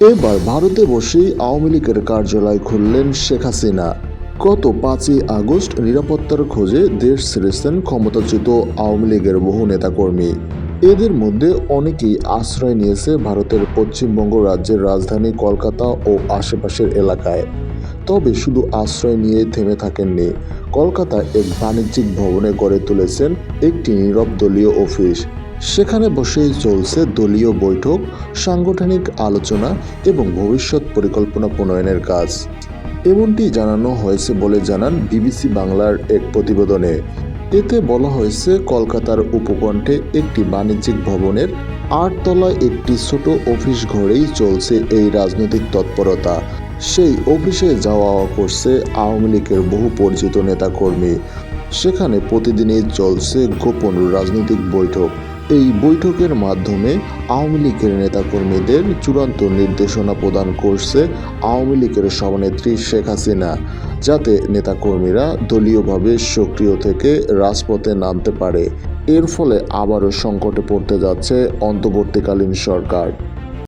এবার ভারতে বসেই আওয়ামী লীগের কার্যালয় খুললেন শেখ হাসিনা। গত পাঁচই আগস্ট নিরাপত্তার খোঁজে দেশ ছেড়েছেন ক্ষমতাচ্যুত আওয়ামী লীগের বহু নেতাকর্মী। এদের মধ্যে অনেকেই আশ্রয় নিয়েছে ভারতের পশ্চিমবঙ্গ রাজ্যের রাজধানী কলকাতা ও আশেপাশের এলাকায়। তবে শুধু আশ্রয় নিয়ে থেমে থাকেননি কলকাতায় এক বাণিজ্যিক ভবনে গড়ে তুলেছেন একটি নীরব দলীয় অফিস। সেখানে বসেই চলছে দলীয় বৈঠক, সাংগঠনিক আলোচনা এবং ভবিষ্যৎ পরিকল্পনা প্রণয়নের কাজ। এমনটি জানানো হয়েছে বলে জানান বিবিসি বাংলার এক প্রতিবেদনে। এতে বলা হয়েছে, কলকাতার উপকণ্ঠে একটি বাণিজ্যিক ভবনের আটতলায় একটি ছোট অফিস ঘরেই চলছে এই রাজনৈতিক তৎপরতা। সেই অফিসে যাওয়া করছে আওয়ামী লীগের বহু পরিচিত নেতাকর্মী। সেখানে প্রতিদিনই চলছে গোপন রাজনৈতিক বৈঠক। এই বৈঠকের মাধ্যমে আওয়ামী লীগের নেতাকর্মীদের চূড়ান্ত নির্দেশনা প্রদান করছে আওয়ামী লীগের সভানেত্রী শেখ হাসিনা, যাতে নেতাকর্মীরা দলীয়ভাবে সক্রিয় থেকে রাজপথে নামতে পারে। এর ফলে আবারও সংকটে পড়তে যাচ্ছে অন্তর্বর্তীকালীন সরকার।